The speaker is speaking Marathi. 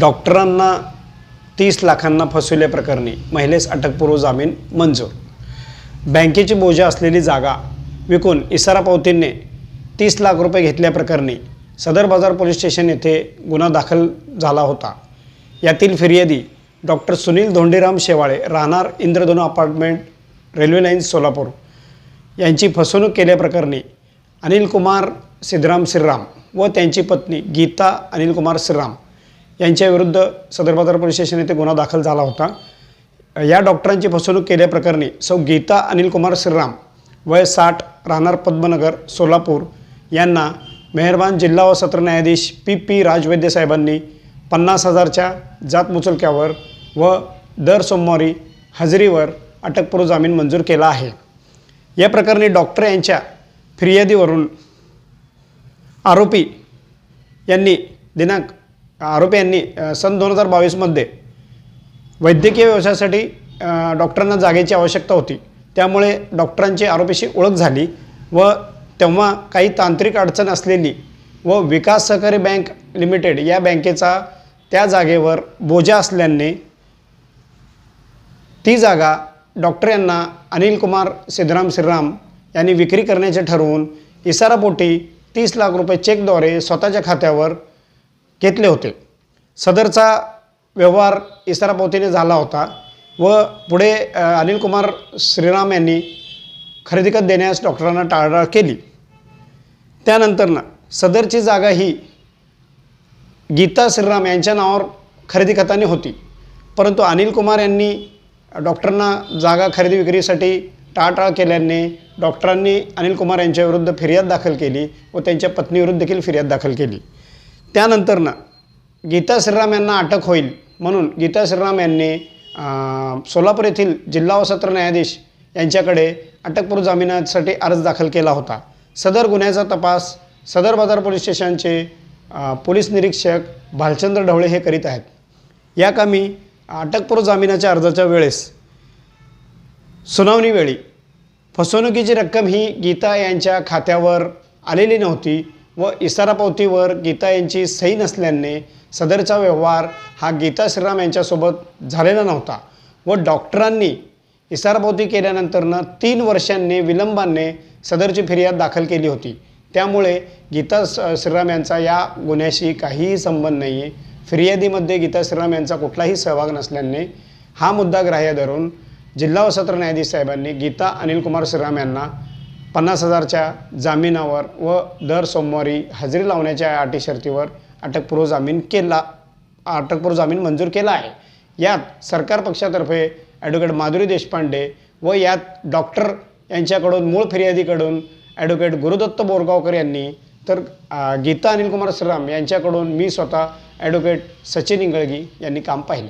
डॉक्टरांना तीस लाखांना फसविल्याप्रकरणी महिलेस अटकपूर्व जामीन मंजूर. बँकेची बोजा असलेली जागा विकून इसारा पावतींने तीस लाख रुपये घेतल्याप्रकरणी सदर बाजार पोलीस स्टेशन येथे गुन्हा दाखल झाला होता. यातील फिर्यादी डॉक्टर सुनील धोंडीराम शेवाळे राहणार Indradhanu apartment railway lines Solapur यांची फसवणूक केल्याप्रकरणी अनिल कुमार सिद्धराम श्रीराम व त्यांची पत्नी गीता अनिल कुमार श्रीराम यांच्याविरुद्ध सदर बाजार पोलीस स्टेशन येथे गुन्हा दाखल झाला होता. या डॉक्टरांची फसवणूक केल्याप्रकरणी सौ गीता अनिल कुमार श्रीराम वय साठ राहणार पद्मनगर सोलापूर यांना मेहरबान जिल्हा व सत्र न्यायाधीश पी पी राजवैद्य साहेबांनी पन्नास हजारच्या जात मुचलक्यावर व दर सोमवारी हजेरीवर अटकपूर्व जामीन मंजूर केला आहे. या प्रकरणी डॉक्टर यांच्या फिर्यादीवरून आरोपी यांनी दिनांक आरोपी यांनी सन दोन हजार बावीसमध्ये वैद्यकीय व्यवसायासाठी डॉक्टरांना जागेची आवश्यकता होती. त्यामुळे डॉक्टरांची आरोपीशी ओळख झाली व तेव्हा काही तांत्रिक अडचण असलेली व विकास सहकारी बँक लिमिटेड या बँकेचा त्या जागेवर बोजा असल्याने ती जागा डॉक्टर यांना अनिल कुमार सिद्धराम श्रीराम यांनी विक्री करण्याचे ठरवून इसारापोटी तीस लाख रुपये चेकद्वारे स्वतःच्या खात्यावर घेतले होते. सदरचा व्यवहार इसारापोतीने झाला होता व पुढे अनिल कुमार श्रीराम यांनी खरेदीकत देण्यास डॉक्टरांना टाळाटाळ केली. त्यानंतरनं सदरची जागा ही गीता श्रीराम यांच्या नावावर खरेदी खताने होती. परंतु अनिल कुमार यांनी डॉक्टरांना जागा खरेदी विक्रीसाठी टाळाटाळ केल्याने डॉक्टरांनी अनिल कुमार यांच्याविरुद्ध फिर्याद दाखल केली व त्यांच्या पत्नीविरुद्ध देखील फिर्याद दाखल केली. त्यानंतरनं गीता श्रीराम यांना अटक होईल म्हणून गीता श्रीराम यांनी सोलापूर येथील जिल्हा व सत्र न्यायाधीश यांच्याकडे अटकपूर्व जामिनासाठी अर्ज दाखल केला होता. सदर गुन्ह्याचा तपास सदर बाजार पोलीस स्टेशनचे पोलीस निरीक्षक भालचंद्र ढवळे हे करीत आहेत. या कामी अटकपूर्व जामिनाच्या अर्जाच्या वेळेस सुनावणीवेळी फसवणुकीची रक्कम ही गीता यांच्या खात्यावर आलेली नव्हती व इसारापावतीवर गीता यांची सही नसल्याने सदरचा व्यवहार हा गीता श्रीराम यांच्यासोबत झालेला नव्हता व डॉक्टरांनी इसारापावती केल्यानंतरनं तीन वर्षांनी विलंबाने सदरची फिर्याद दाखल केली होती. त्यामुळे गीता श्रीराम यांचा या गुन्ह्याशी काहीही संबंध नाही आहे फिर्यादीमध्ये गीता श्रीराम यांचा कुठलाही सहभाग नसल्याने हा मुद्दा ग्राह्य धरून जिल्हा व सत्र न्यायाधीश साहेबांनी गीता अनिलकुमार श्रीराम यांना पन्नास हजारच्या जामिनावर व दर सोमवारी हजेरी लावण्याच्या अटी शर्तीवर अटकपूर्व जामीन केला अटकपूर्व जामीन मंजूर केला आहे. यात सरकार पक्षातर्फे ॲडव्होकेट माधुरी देशपांडे व यात डॉक्टर यांच्याकडून मूळ फिर्यादीकडून ॲडव्होकेट गुरुदत्त बोरगावकर यांनी तर गीता अनिलकुमार श्रीराम यांच्याकडून मी स्वतः ॲडव्होकेट सचिन इंगळगी यांनी काम पाहिले.